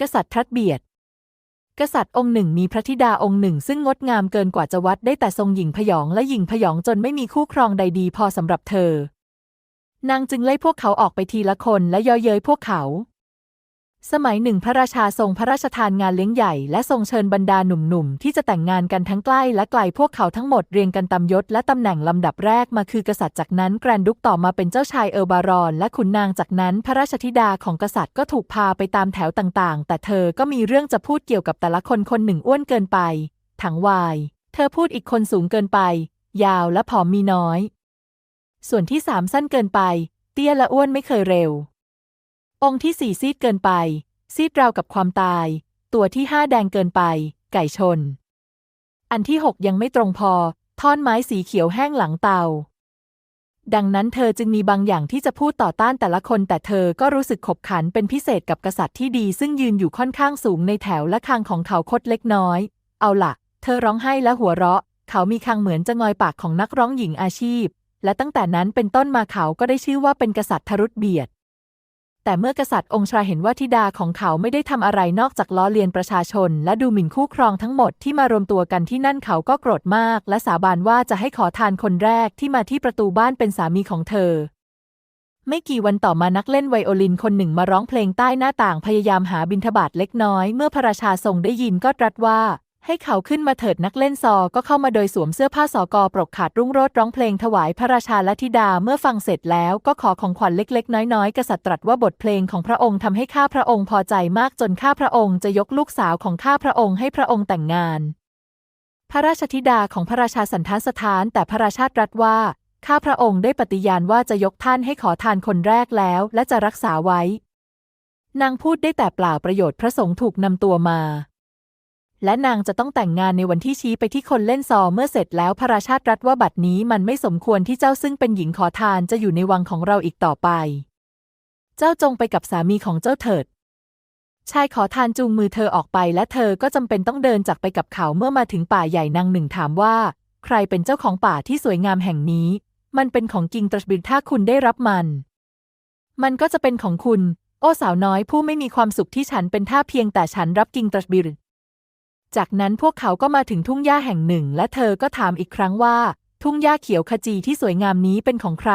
กษัตริย์ทัดเบียด กษัตริย์องค์หนึ่งมีพระธิดาองค์หนึ่ง ซึ่งงดงามเกินกว่าจะวัดได้แต่ทรงหญิงพยองและหญิงพยองจนไม่มีคู่ครองใดดีพอสำหรับเธอ นางจึงไล่พวกเขาออกไปทีละคนและย่อเย้ยพวกเขา สมัยหนึ่งพระราชาทรงพระราชทานงานเลี้ยงใหญ่และทรงเชิญบรรดาหนุ่มๆ ที่จะแต่งงานกันทั้งใกล้และไกลพวกเขาทั้งหมดเรียงกันตามยศและตำแหน่งลำดับแรกมาคือกษัตริย์จากนั้นแกรนดุกต่อมาเป็นเจ้าชายเอลบารอน และขุนนางจากนั้นพระราชธิดาของกษัตริย์ก็ถูกพาไปตามแถวต่างๆ แต่เธอก็มีเรื่องจะพูดเกี่ยวกับแต่ละคนคนหนึ่งอ้วนเกินไปถังวาย เธอพูดอีกคนสูงเกินไป ยาวและผอมมีน้อย ส่วนที่สามสั้นเกินไป เตี้ยและอ้วนไม่เคยเร็ว องค์ที่สี่ซีดเกินไป ซีดราวกับความตาย ตัวที่ห้าแดงเกินไป ไก่ชน อันที่หกยังไม่ตรงพอ ท่อนไม้สีเขียวแห้งหลังเตา ดังนั้นเธอจึงมีบางอย่างที่จะพูดต่อต้านแต่ละคน แต่เธอก็รู้สึกขบขันเป็นพิเศษกับกษัตริย์ที่ดี ซึ่งยืนอยู่ค่อนข้างสูงในแถวและคางของเขาคดเล็กน้อย เอาล่ะ เธอร้องไห้และหัวเราะ เขามีคางเหมือนจะงอยปากของนักร้องหญิงอาชีพ และตั้งแต่นั้นเป็นต้นมาเขาก็ได้ชื่อว่าเป็นกษัตริย์ทรุษเบียด แต่เมื่อกษัตริย์องค์ชาเห็นว่าธิดาของเขาไม่ได้ทำอะไรนอกจากล้อเลียนประชาชน และดูหมิ่นคู่ครองทั้งหมดที่มารวมตัวกันที่นั่นเขาก็โกรธมาก และสาบานว่าจะให้ขอทานคนแรกที่มาที่ประตูบ้านเป็นสามีของเธอ ไม่กี่วันต่อมานักเล่นไวโอลินคนหนึ่งมาร้องเพลงใต้หน้าต่างพยายามหาบิณฑบาตเล็กน้อย เมื่อพระราชาทรงได้ยินก็ตรัสว่า ให้เขาขึ้นมาเถิดนักเล่นซอก็เข้ามาโดยสวมเสื้อผ้าสอกอปรกขาดรุ่งโรจน์ร้องเพลงถวายพระราชาและธิดาเมื่อฟังเสร็จแล้วก็ขอของขวัญเล็ก ๆ น้อย ๆ กษัตริย์ตรัสว่าบทเพลงของพระองค์ทำให้ข้าพระองค์พอใจมากจนข้าพระองค์จะยกลูกสาวของข้าพระองค์ให้พระองค์แต่งงาน พระราชธิดาของพระราชาสันทานสถาน แต่พระราชาตรัสว่าข้าพระองค์ได้ปฏิญาณว่าจะยกท่านให้ขอทานคนแรกแล้ว และจะรักษาไว้ นางพูดได้แต่เปล่าประโยชน์พระสงฆ์ถูกนำตัวมา และนางจะต้องแต่งงานในวันที่ชี้ไปที่คนเล่นซอเมื่อเสร็จแล้วพระราชาตรัสว่าบัดนี้มันไม่สมควรที่เจ้าซึ่งเป็นหญิงขอทานจะอยู่ในวังของเราอีกต่อไป เจ้าจงไปกับสามีของเจ้าเถิด ชายขอทานจูงมือเธอออกไปและเธอก็จำเป็นต้องเดินจากไปกับเขาเมื่อมาถึงป่าใหญ่นางหนึ่งถามว่า ใครเป็นเจ้าของป่าที่สวยงามแห่งนี้ มันเป็นของกิงตรชบิลถ้าคุณได้รับมัน มันก็จะเป็นของคุณ โอ้สาวน้อยผู้ไม่มีความสุขที่ฉันเป็นท่าเพียงแต่ฉันรับกิงตรชบิล จากนั้นพวกเขาก็มาถึงทุ่งหญ้าแห่งหนึ่ง และเธอก็ถามอีกครั้งว่า ทุ่งหญ้าเขียวขจีที่สวยงามนี้เป็นของใคร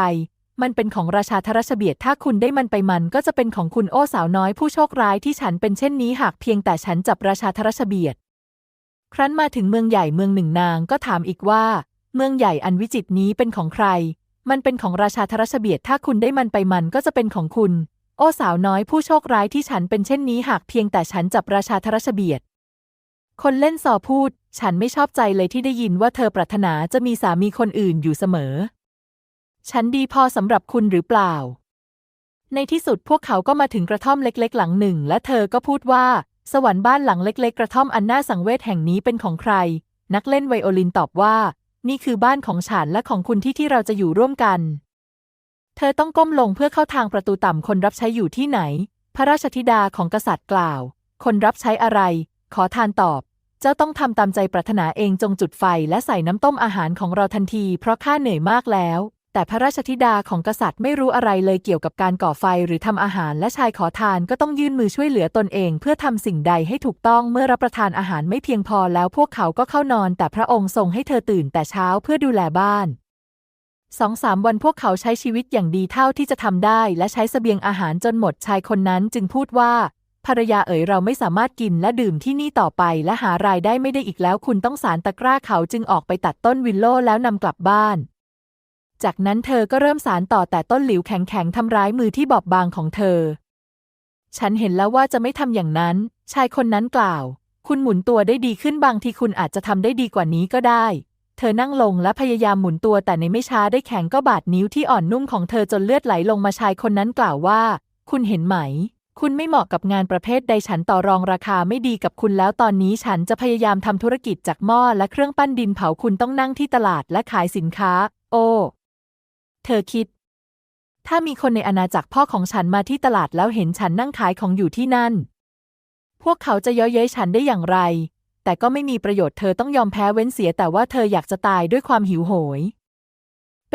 มันเป็นของราชาทรชเบียดถ้าคุณได้มันไปมันก็จะเป็นของคุณโอ้สาวน้อยผู้โชคร้ายที่ฉันเป็นเช่นนี้หากเพียงแต่ฉันจับราชาทรชเบียดครั้นมาถึงเมืองใหญ่เมืองหนึ่งนางก็ถามอีกว่า เมืองใหญ่อันวิจิตรนี้เป็นของใคร มันเป็นของราชาทรชเบียดถ้าคุณได้มันไปมันก็จะเป็นของคุณ โอ้สาวน้อยผู้โชคร้ายที่ฉันเป็นเช่นนี้หากเพียงแต่ฉันจับราชาทรชเบียด คนเล่นซอพูด ฉันไม่ชอบใจเลยที่ได้ยินว่าเธอปรารถนาจะมีสามีคนอื่นอยู่เสมอ ฉันดีพอสำหรับคุณหรือเปล่า ในที่สุดพวกเขาก็มาถึงกระท่อมเล็ก ๆ หลังหนึ่ง และเธอก็พูดว่า สวรรค์บ้านหลังเล็ก ๆ กระท่อมอันน่าสังเวชแห่งนี้เป็นของใคร นักเล่นไวโอลินตอบว่า นี่คือบ้านของฉันและของคุณที่ที่เราจะอยู่ร่วมกัน เธอต้องก้มลงเพื่อเข้าทางประตูต่ำคนรับใช้อยู่ที่ไหน พระราชธิดาของกษัตริย์กล่าว คนรับใช้อะไร ขอทานตอบ เจ้าต้องทำตามใจปรารถนาเองจงจุดไฟและใส่น้ำต้มอาหารของเราทันที เพราะข้าเหนื่อยมากแล้ว แต่พระราชธิดาของกษัตริย์ไม่รู้อะไรเลยเกี่ยวกับการก่อไฟหรือทำอาหารและชายขอทานก็ต้องยื่นมือช่วยเหลือตนเอง เพื่อทำสิ่งใดให้ถูกต้องเมื่อรับประทานอาหารไม่เพียงพอแล้วพวกเขาก็เข้านอน แต่พระองค์ทรงให้เธอตื่นแต่เช้าเพื่อดูแลบ้านสองสามวันพวกเขาใช้ชีวิตอย่างดีเท่าที่จะทำได้ และใช้เสบียงอาหารจนหมดชายคนนั้นจึงพูดว่า ภรรยาเอ๋ยเราไม่สามารถกินและดื่มที่นี่ต่อไปและหารายได้ไม่ได้อีกแล้ว คุณต้องสารตะกร้าเขาจึงออกไปตัดต้นวิลโล่แล้วนำกลับบ้าน จากนั้นเธอก็เริ่มสารต่อแต่ต้นหลิวแข็งๆทำร้ายมือที่บอบบางของเธอ ฉันเห็นแล้วว่าจะไม่ทำอย่างนั้น ชายคนนั้นกล่าว คุณหมุนตัวได้ดีขึ้นบางทีคุณอาจจะทำได้ดีกว่านี้ก็ได้ เธอนั่งลงและพยายามหมุนตัวแต่ในไม่ช้าได้แข็งก็บาดนิ้วที่อ่อนนุ่มของเธอจนเลือดไหลลงมาชายคนนั้นกล่าวว่า คุณเห็นไหม คุณไม่เหมาะกับงานประเภทใดฉันต่อรองราคาไม่ดีกับคุณแล้วตอนนี้ฉันจะพยายามทำธุรกิจจากหม้อและเครื่องปั้นดินเผาคุณต้องนั่งที่ตลาดและขายสินค้า โอ้เธอคิด ถ้ามีคนในอาณาจักรพ่อของฉันมาที่ตลาดแล้วเห็นฉันนั่งขายของอยู่ที่นั่น พวกเขาจะเย้ยเย้ยฉันได้อย่างไร แต่ก็ไม่มีประโยชน์เธอต้องยอมแพ้เว้นเสียแต่ว่าเธออยากจะตายด้วยความหิวโหย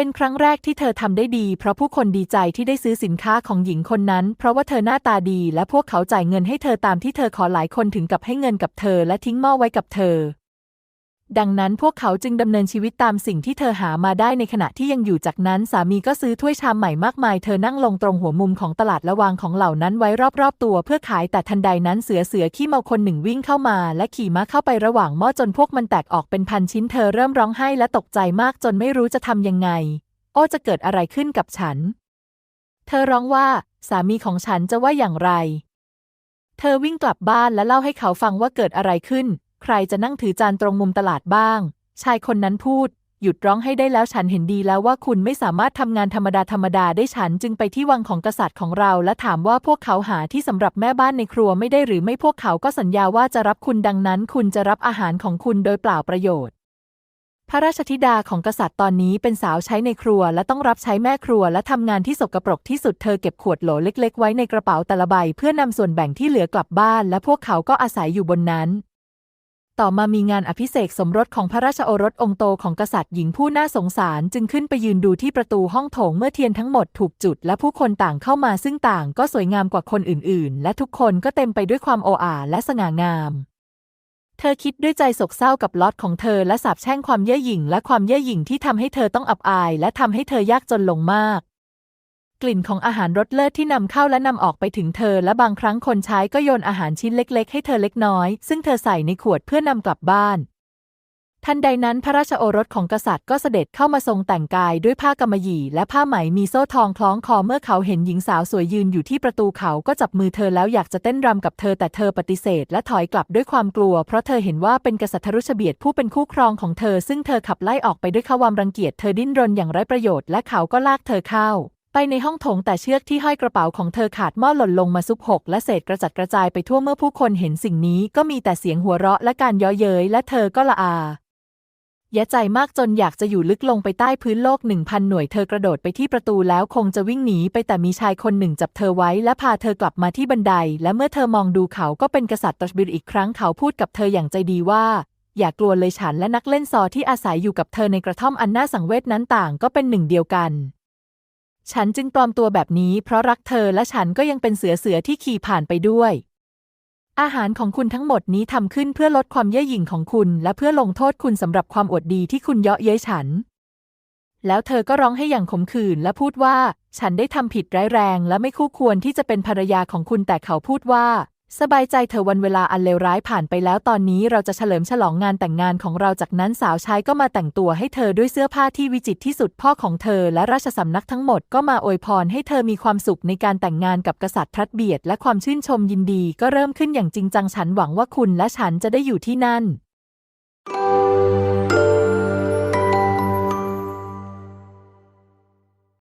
เป็นครั้งแรกที่เธอทำได้ดี เพราะผู้คนดีใจที่ได้ซื้อสินค้าของหญิงคนนั้น เพราะว่าเธอหน้าตาดี และพวกเขาจ่ายเงินให้เธอตามที่เธอขอหลายคนถึงกับให้เงินกับเธอ และทิ้งหม้อไว้กับเธอ ดังนั้นพวกเขาจึงดำเนินชีวิตตามสิ่งที่เธอหามาได้ในขณะที่ยังอยู่จากนั้นสามีก็ซื้อถ้วยชามใหม่มากมาย เธอนั่งลงตรงหัวมุมของตลาดและวางของเหล่านั้นไว้รอบๆตัวเพื่อขายแต่ทันใดนั้นเสือเสือขี้เมาคนหนึ่งวิ่งเข้ามา และขี่ม้าเข้าไประหว่างหม้อจนพวกมันแตกออกเป็นพันชิ้นเธอเริ่มร้องไห้และตกใจมากจนไม่รู้จะทำยังไง โอ้จะเกิดอะไรขึ้นกับฉัน เธอร้องว่า สามีของฉันจะว่าอย่างไร เธอวิ่งกลับบ้านและเล่าให้เขาฟังว่าเกิดอะไรขึ้น ใครจะนั่งถือจานตรงมุมตลาดบ้าง ชายคนนั้นพูด หยุดร้องให้ได้แล้วฉันเห็นดีแล้วว่าคุณไม่สามารถทำงานธรรมดาธรรมดาได้ฉันจึงไปที่วังของกษัตริย์ของเรา และถามว่าพวกเขาหาที่สำหรับแม่บ้านในครัวไม่ได้หรือไม่พวกเขาก็สัญญาว่าจะรับคุณดังนั้น คุณจะรับอาหารของคุณโดยเปล่าประโยชน์พระราชธิดาของกษัตริย์ตอนนี้เป็นสาวใช้ในครัวและต้องรับใช้แม่ครัวและทำงานที่สกปรกที่สุดเธอเก็บขวดโหลเล็ก ๆ ไว้ในกระเป๋าแต่ละใบ เพื่อนำส่วนแบ่งที่เหลือกลับบ้าน และพวกเขาก็อาศัยอยู่บนนั้น ต่อมามีงานอภิเษกสมรสของพระราชโอรสองค์โตของกษัตริย์หญิงผู้น่าสงสารจึงขึ้นไปยืนดูที่ประตูห้องโถงเมื่อเทียนทั้งหมดถูกจุด และผู้คนต่างเข้ามาซึ่งต่างก็สวยงามกว่าคนอื่น ๆ และทุกคนก็เต็มไปด้วยความโอ้อาและสง่างาม เธอคิดด้วยใจโศกเศร้ากับล็อตของเธอและสาบแช่งความเย่อหยิ่งและความเย่อหยิ่งที่ทำให้เธอต้องอับอาย และทำให้เธอยากจนลงมาก กลิ่นของอาหารรสเลิศที่นำเข้าและนำออกไปถึงเธอ และบางครั้งคนใช้ก็โยนอาหารชิ้นเล็ก ๆ ให้เธอเล็กน้อย ซึ่งเธอใส่ในขวดเพื่อนำกลับบ้าน ทันใดนั้นพระราชโอรสของกษัตริย์ก็เสด็จเข้ามาทรงแต่งกายด้วยผ้ากำมะหยี่ และผ้าไหมมีโซ่ทองคล้องคอเมื่อเขาเห็นหญิงสาวสวยยืนอยู่ที่ประตูเขาก็จับมือเธอแล้วอยากจะเต้นรำกับเธอแต่เธอปฏิเสธ และถอยกลับด้วยความกลัว เพราะเธอเห็นว่าเป็นกษัตริย์รุชเบียดผู้เป็นคู่ครองของเธอ ซึ่งเธอขับไล่ออกไปด้วยความรังเกียจเธอดิ้นรนอย่างไร้ประโยชน์และเขาก็ลากเธอเข้า ไปในห้องโถงแต่เชือกที่ห้อยกระเป๋าของเธอขาดหม้อหล่นลงมาซุบหก และเศษกระจัดกระจายไปทั่วเมื่อผู้คนเห็นสิ่งนี้ก็มีแต่เสียงหัวเราะและการย้อเย้ยและเธอก็ละอาแยะใจมากจนอยากจะอยู่ลึกลงไปใต้พื้นโลกหนึ่งพันหน่วยเธอกระโดดไปที่ประตูแล้วคงจะวิ่งหนีไปแต่มีชายคนหนึ่งจับเธอไว้และพาเธอกลับมาที่บันได และเมื่อเธอมองดูเขาก็เป็นกษัตริย์ตชบิรอีกครั้งเขาพูดกับเธออย่างใจดีว่า อย่ากลัวเลยฉันและนักเล่นซอที่อาศัยอยู่กับเธอในกระท่อมอันน่าสังเวชนั้นต่างก็เป็นหนึ่งเดียวกัน ฉันจึงปลอมตัวแบบนี้เพราะรักเธอและฉันก็ยังเป็นเสือเสือที่ขี่ผ่านไปด้วย อาหารของคุณทั้งหมดนี้ทำขึ้นเพื่อลดความเย่อหยิ่งของคุณ และเพื่อลงโทษคุณสำหรับความอวดดีที่คุณเยาะเย้ยฉัน แล้วเธอก็ร้องให้อย่างขมขื่นและพูดว่า ฉันได้ทำผิดร้ายแรง และไม่คู่ควรที่จะเป็นภรรยาของคุณแต่เขาพูดว่า สบายใจเธอวันเวลาอันเลวร้ายผ่านไปแล้วตอนนี้เราจะเฉลิมฉลองงานแต่งงานของเราจากนั้นสาวใช้ก็มาแต่งตัวให้เธอด้วยเสื้อผ้าที่วิจิตรที่สุดพ่อของเธอและราชสำนักทั้งหมดก็มาอวยพรให้เธอมีความสุขในการแต่งงานกับกษัตริย์ทัดเบียดและความชื่นชมยินดีก็เริ่มขึ้นอย่างจริงจังฉันหวังว่าคุณและฉันจะได้อยู่ที่นั่น